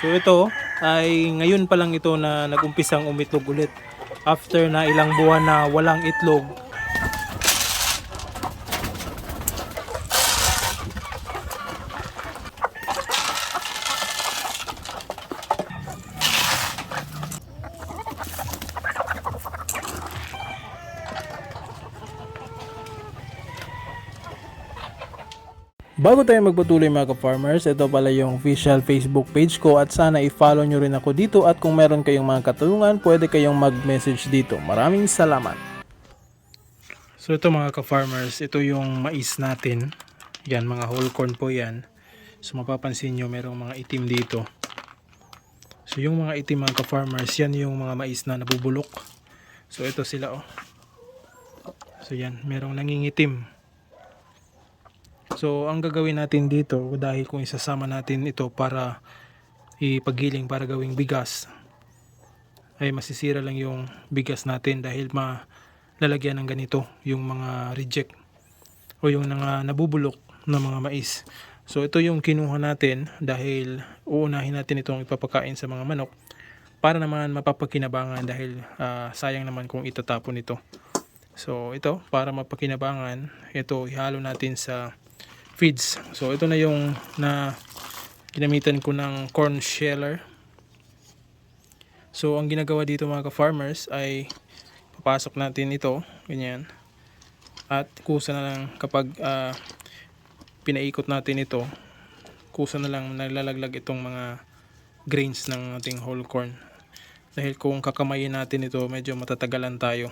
So ito ay ngayon pa lang ito na nagumpisang umitlog ulit. After na ilang buwan na walang itlog. Bago tayo magpatuloy mga ka-farmers, ito pala yung official Facebook page ko at sana i-follow nyo rin ako dito at kung meron kayong mga katanungan, pwede kayong mag-message dito. Maraming salamat! So ito mga ka-farmers, ito yung mais natin. Yan, mga whole corn po yan. So mapapansin nyo, merong mga itim dito. So yung mga itim mga ka-farmers, yan yung mga mais na nabubulok. So ito sila oh. So yan, merong nangingitim. So, ang gagawin natin dito, dahil kung isasama natin ito para ipagiling para gawing bigas, ay masisira lang yung bigas natin dahil malalagyan ng ganito yung mga reject o yung mga nabubulok na mga mais. So, ito yung kinuha natin dahil uunahin natin itong ipapakain sa mga manok para naman mapapakinabangan dahil ah, sayang naman kung itatapon ito. So, ito, para mapakinabangan, ito ihalo natin sa feeds. So ito na yung na ginamitan ko ng corn sheller. So ang ginagawa dito mga ka-farmers ay papasok natin ito, ganyan. At kusa na lang kapag ah, pinaikot natin ito, kusa na lang nalalaglag itong mga grains ng ating whole corn. Dahil kung kakamayin natin ito, medyo matatagalan tayo.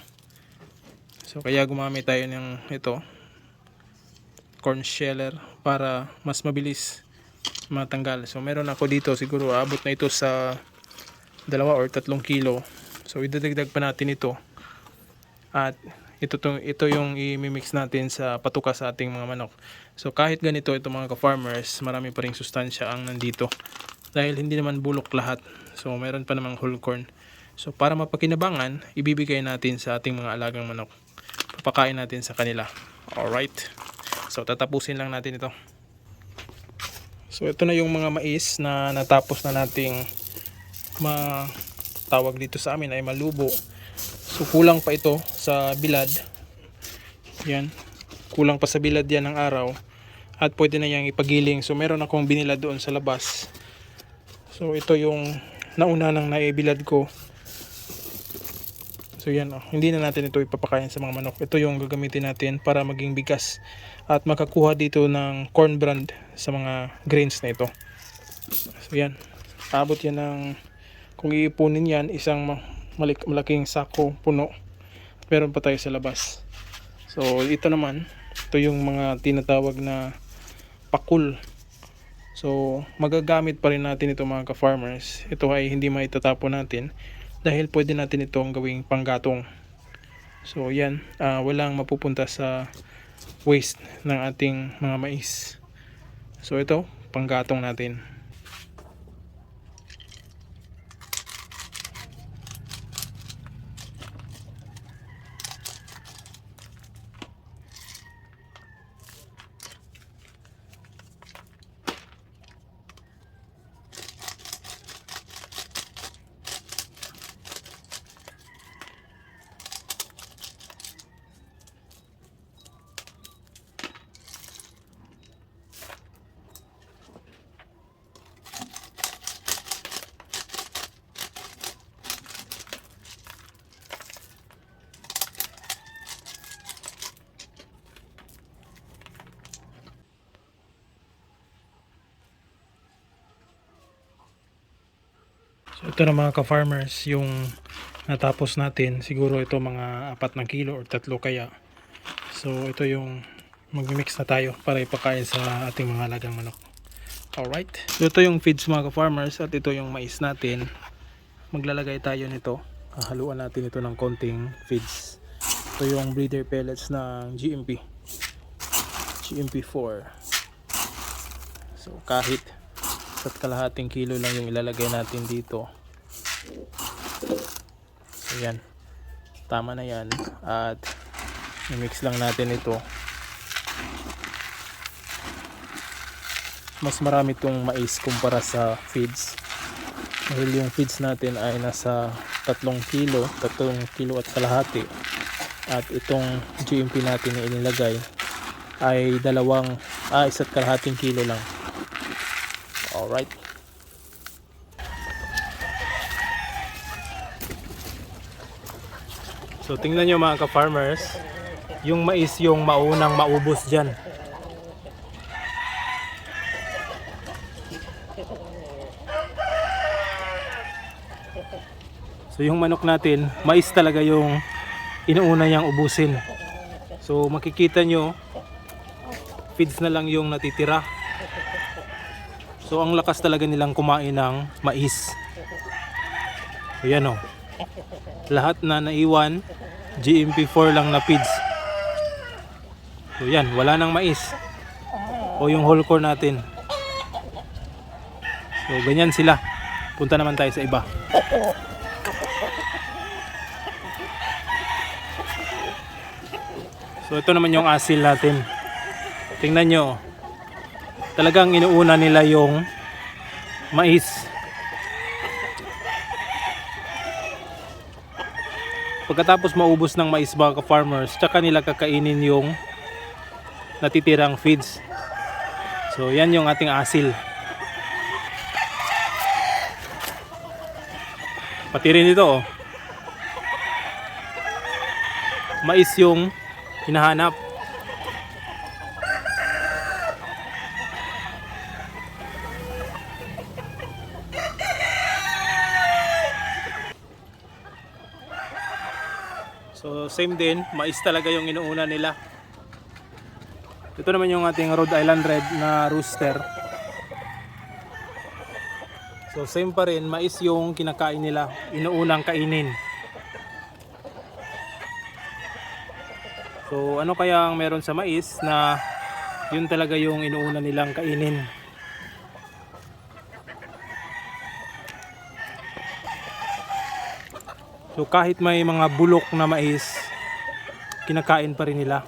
So kaya gumamit tayo ng ito, corn sheller para mas mabilis matanggal. So meron ako dito siguro abot na ito sa dalawa or tatlong kilo. So idadagdag pa natin ito. At ito tong ito yung i-mix natin sa patuka sa ating mga manok. So kahit ganito ito mga ka-farmers, marami pa ring sustansya ang nandito. Dahil hindi naman bulok lahat. So meron pa namang whole corn. So para mapakinabangan, ibibigay natin sa ating mga alagang manok. Papakain natin sa kanila. Alright. So tatapusin lang natin ito. So ito na yung mga mais na natapos na nating matawag dito sa amin ay malubo. So kulang pa ito sa bilad. Yan. Kulang pa sa bilad yan ng araw. At pwede na yang ipagiling. So meron akong binila doon sa labas. So ito yung nauna nang naibilad ko. So yan oh. Hindi na natin ito ipapakain sa mga manok. Ito yung gagamitin natin para maging bigas at makakuha dito ng corn brand sa mga grains na ito. So yan. Abot yan ng kung iipunin yan isang ma- malik- malaking sako puno. Meron pa tayo sa labas. So ito naman, ito yung mga tinatawag na pakul. So magagamit pa rin natin ito mga ka-farmers. Ito ay hindi maitatapon natin dahil pwede natin itong gawing panggatong. So yan, ah, walang mapupunta sa waste ng ating mga mais. So ito, panggatong natin. Ito na mga ka-farmers, yung natapos natin, siguro ito mga apat na kilo or tatlo kaya. So ito yung mag-mix na tayo para ipakain sa ating mga alagang manok. Alright. So ito yung feeds mga ka-farmers at ito yung mais natin. Maglalagay tayo nito. Haluan natin ito ng konting feeds. Ito yung breeder pellets ng GMP. GMP4. So kahit at kalahating kilo lang yung ilalagay natin dito. Ayan. Tama na yan. At i-mix lang natin ito. Mas marami itong mais kumpara sa feeds. dahil yung feeds natin ay nasa 3 kilo 3 kilo at kalahati at itong GMP natin na inilagay ay dalawang ah, isa't kalahating kilo lang alright so tingnan nyo mga ka-farmers yung mais yung maunang maubos dyan So yung manok natin, mais talaga yung inuuna niyang ubusin. So makikita nyo, feeds na lang yung natitira. So ang lakas talaga nilang kumain ng mais. So yan o. Lahat na naiwan, GMP4 lang na feeds. So yan, wala nang mais. O yung whole core natin. So ganyan sila. Punta naman tayo sa iba. So ito naman yung asil natin. Tingnan nyo. Talagang inuuna nila yung mais. Pagkatapos maubos ng mais mga farmers tsaka nila kakainin yung natitirang feeds. So yan yung ating asil. Pati rin ito oh. Mais yung hinahanap. So same din, mais talaga yung inuuna nila. Ito naman yung ating Rhode Island Red na rooster. So same pa rin, mais yung kinakain nila, inuunang kainin. So ano kaya ang meron sa mais na yun talaga yung inuuna nilang kainin. So kahit may mga bulok na mais, kinakain pa rin nila.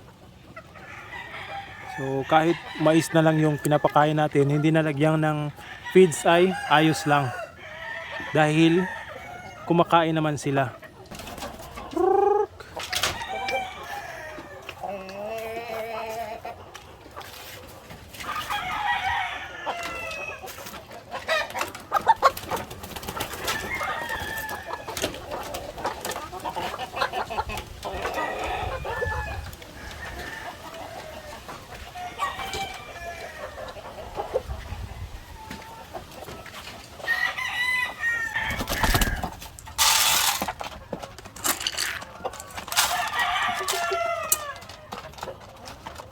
So kahit mais na lang yung pinapakain natin, hindi nalagyan ng feeds ay ayos lang. Dahil kumakain naman sila.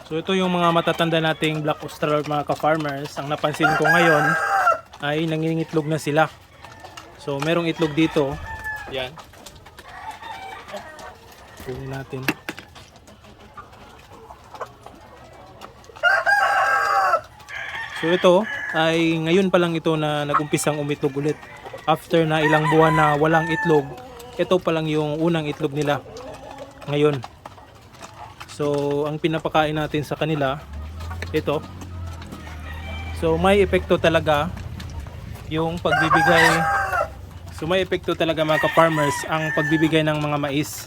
So ito yung mga matatanda nating black Australian mga ka-farmers. Ang napansin ko ngayon ay nangingitlog na sila. So merong itlog dito. Yan. Kunin natin. So ito ay ngayon pa lang ito na nagumpisang umitlog ulit. After na ilang buwan na walang itlog, ito pa lang yung unang itlog nila ngayon. So, ang pinapakain natin sa kanila, ito. So, may epekto talaga yung pagbibigay So, may epekto talaga mga ka-farmers ang pagbibigay ng mga mais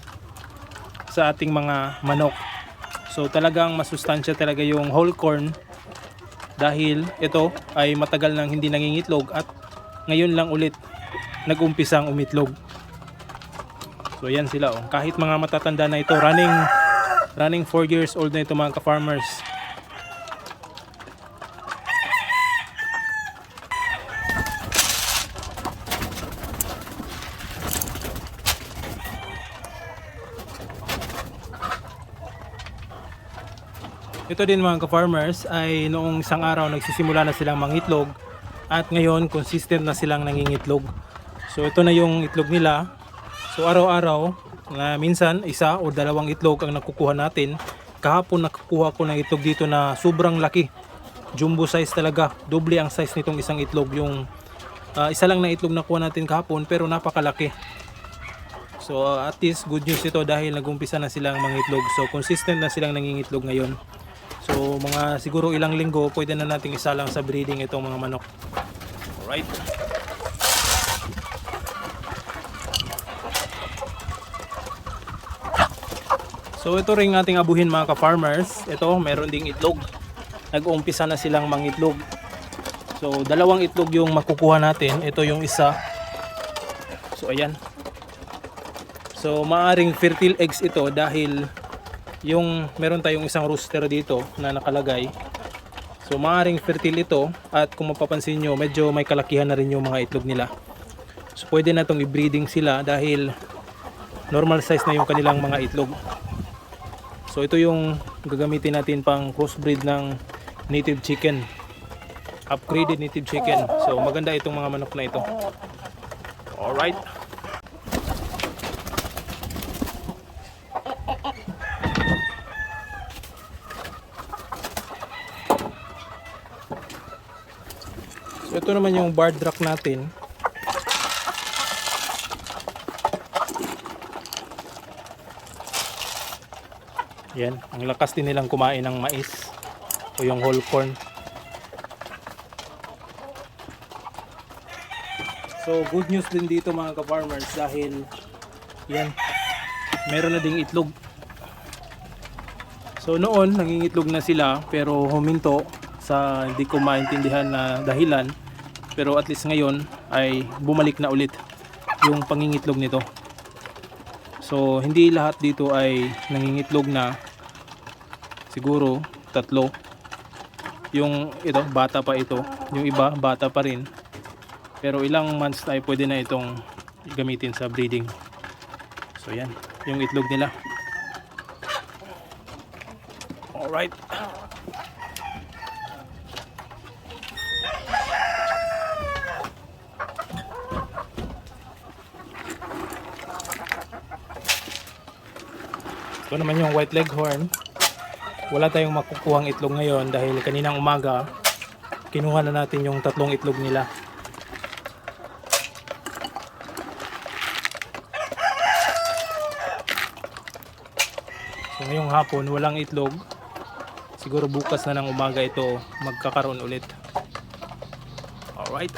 sa ating mga manok. So, talagang masustansya talaga yung whole corn dahil ito ay matagal nang hindi nangingitlog at ngayon lang ulit nag-umpisang umitlog. So, yan sila. Oh. Kahit mga matatanda na ito, running running 4 years old na ito mga ka-farmers. Ito din mga ka-farmers ay noong isang araw nagsisimula na silang mangitlog at ngayon consistent na silang nangingitlog. So ito na yung itlog nila. So araw-araw na minsan isa o dalawang itlog ang nakukuha natin. Kahapon nakukuha ko ng itlog dito na sobrang laki. Jumbo size talaga. Doble ang size nitong isang itlog. Yung ah, isa lang na itlog nakuha natin kahapon pero napakalaki. So uh, at least good news ito dahil nagumpisa na silang mangitlog. So consistent na silang nangingitlog ngayon. So mga siguro ilang linggo pwede na nating isa lang sa breeding itong mga manok. Alright. So ito ring ating abuhin mga ka-farmers. Ito, meron ding itlog. Nag-uumpisa na silang mangitlog. So dalawang itlog yung makukuha natin. Ito yung isa. So ayan. So maaring fertile eggs ito dahil yung meron tayong isang rooster dito na nakalagay. So maaring fertile ito at kung mapapansin nyo medyo may kalakihan na rin yung mga itlog nila. So pwede na itong i-breeding sila dahil normal size na yung kanilang mga itlog. So ito yung gagamitin natin pang crossbreed ng native chicken. Upgraded native chicken. So maganda itong mga manok na ito. Alright. So ito naman yung barred rack natin. Yan, ang lakas din nilang kumain ng mais o yung whole corn. So good news din dito mga ka-farmers dahil yan, meron na ding itlog. So noon, nangingitlog na sila pero huminto sa hindi ko maintindihan na dahilan. Pero at least ngayon ay bumalik na ulit yung pangingitlog nito. So hindi lahat dito ay nangingitlog na siguro tatlo. Yung ito bata pa ito, yung iba bata pa rin. Pero ilang months ay pwede na itong gamitin sa breeding. So yan, yung itlog nila. Alright. Ito naman yung white leghorn. Wala tayong makukuhang itlog ngayon dahil kaninang umaga kinuha na natin yung tatlong itlog nila. So ngayong hapon walang itlog. Siguro bukas na ng umaga ito magkakaroon ulit. Alright.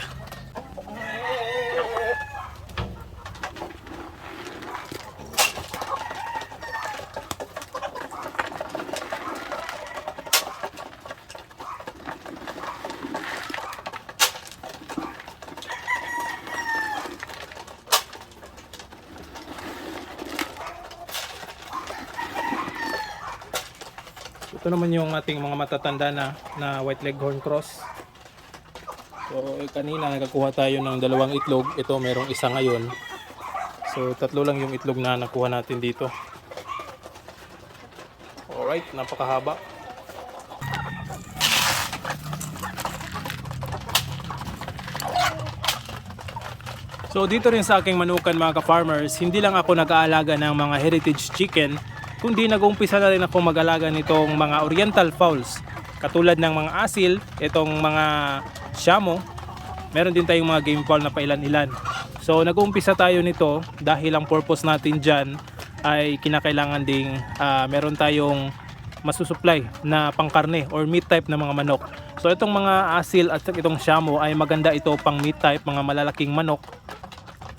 Ito naman yung ating mga matatanda na, na white leghorn cross. So eh, kanina nakakuha tayo ng dalawang itlog. Ito merong isa ngayon. So tatlo lang yung itlog na nakuha natin dito. Alright, napakahaba. So dito rin sa aking manukan mga ka-farmers, hindi lang ako nag-aalaga ng mga heritage chicken, kundi nag-uumpisa na rin ako mag-alaga nitong mga oriental fowls. Katulad ng mga asil, itong mga shamo, meron din tayong mga game fowl na pailan-ilan. So nag-uumpisa tayo nito dahil ang purpose natin dyan ay kinakailangan ding ah, meron tayong masusupply na pangkarne or meat type na mga manok. So itong mga asil at itong shamo ay maganda ito pang meat type, mga malalaking manok.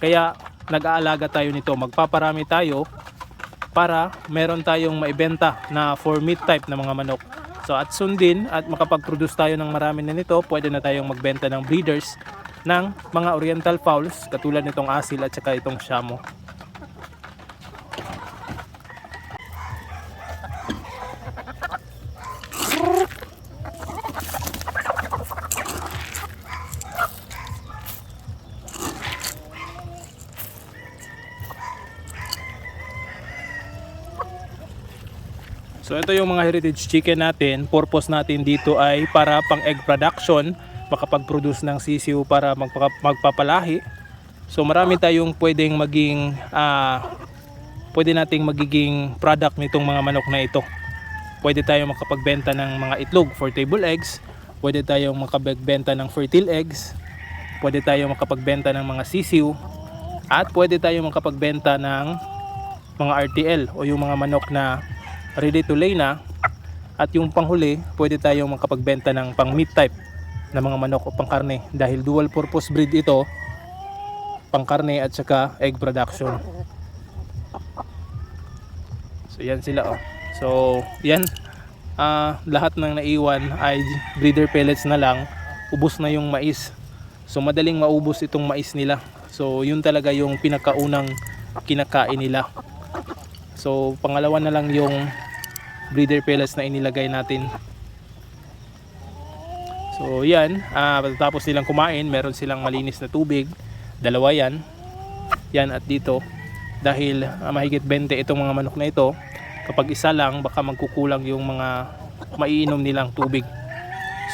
Kaya nag-aalaga tayo nito, magpaparami tayo para meron tayong maibenta na for meat type na mga manok. So at soon din at makapag-produce tayo ng marami na nito, pwede na tayong magbenta ng breeders ng mga oriental fowls katulad nitong asil at saka itong shamo. So ito yung mga heritage chicken natin. Purpose natin dito ay para pang egg production, makapag-produce ng sisiw para magpapalahi. So marami tayong pwedeng maging ah, pwede nating magiging product nitong mga manok na ito. Pwede tayong makapagbenta ng mga itlog for table eggs, pwede tayong makapagbenta ng fertile eggs, pwede tayong makapagbenta ng mga sisiw, at pwede tayong makapagbenta ng mga RTL o yung mga manok na ready to lay na at yung panghuli pwede tayong makapagbenta ng pang meat type na mga manok o pangkarne dahil dual purpose breed ito pangkarne at saka egg production So yan sila oh. So yan ah, lahat ng naiwan ay breeder pellets na lang. Ubos na yung mais. So madaling maubos itong mais nila. So yun talaga yung pinakaunang kinakain nila. So pangalawa na lang yung breeder pellets na inilagay natin. So yan, ah pagkatapos nilang kumain, meron silang malinis na tubig. Dalawa yan. Yan at dito. Dahil ah, mahigit 20 itong mga manok na ito. Kapag isa lang, baka magkukulang yung mga maiinom nilang tubig.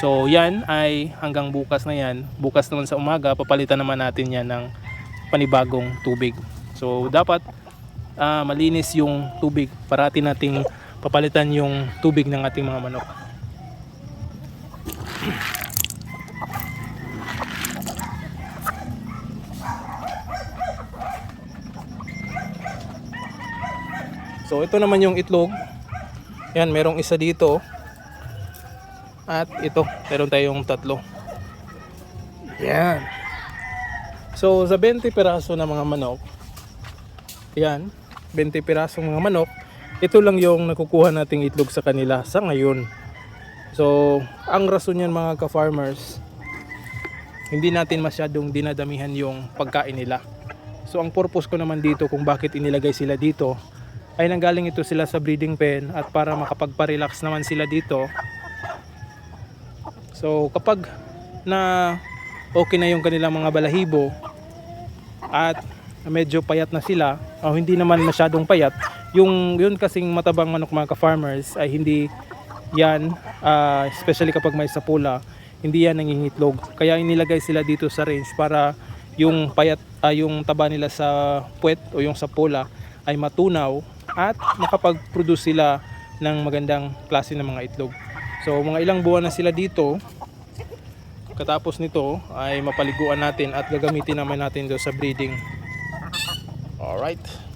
So yan ay hanggang bukas na yan. Bukas naman sa umaga, papalitan naman natin yan ng panibagong tubig. So dapat ah, malinis yung tubig. Parati nating papalitan yung tubig ng ating mga manok. So ito naman yung itlog. Yan, merong isa dito. At ito, meron tayong tatlo. Yan. So sa 20 piraso na mga manok, yan, 20 pirasong mga manok, ito lang yung nakukuha nating itlog sa kanila sa ngayon. So, ang rason yan mga ka-farmers, hindi natin masyadong dinadamihan yung pagkain nila. So, ang purpose ko naman dito kung bakit inilagay sila dito, ay nanggaling ito sila sa breeding pen at para makapagpa-relax naman sila dito. So, kapag na okay na yung kanilang mga balahibo at medyo payat na sila, o hindi naman masyadong payat, yung yun kasing matabang manok mga ka-farmers ay hindi yan, ah, especially kapag may sapula, hindi yan nangingitlog. Kaya inilagay sila dito sa range para yung payat, ah, yung taba nila sa puwet o yung sapula ay matunaw at makapag-produce sila ng magandang klase ng mga itlog. So mga ilang buwan na sila dito, katapos nito ay mapaliguan natin at gagamitin naman natin doon sa breeding. Alright.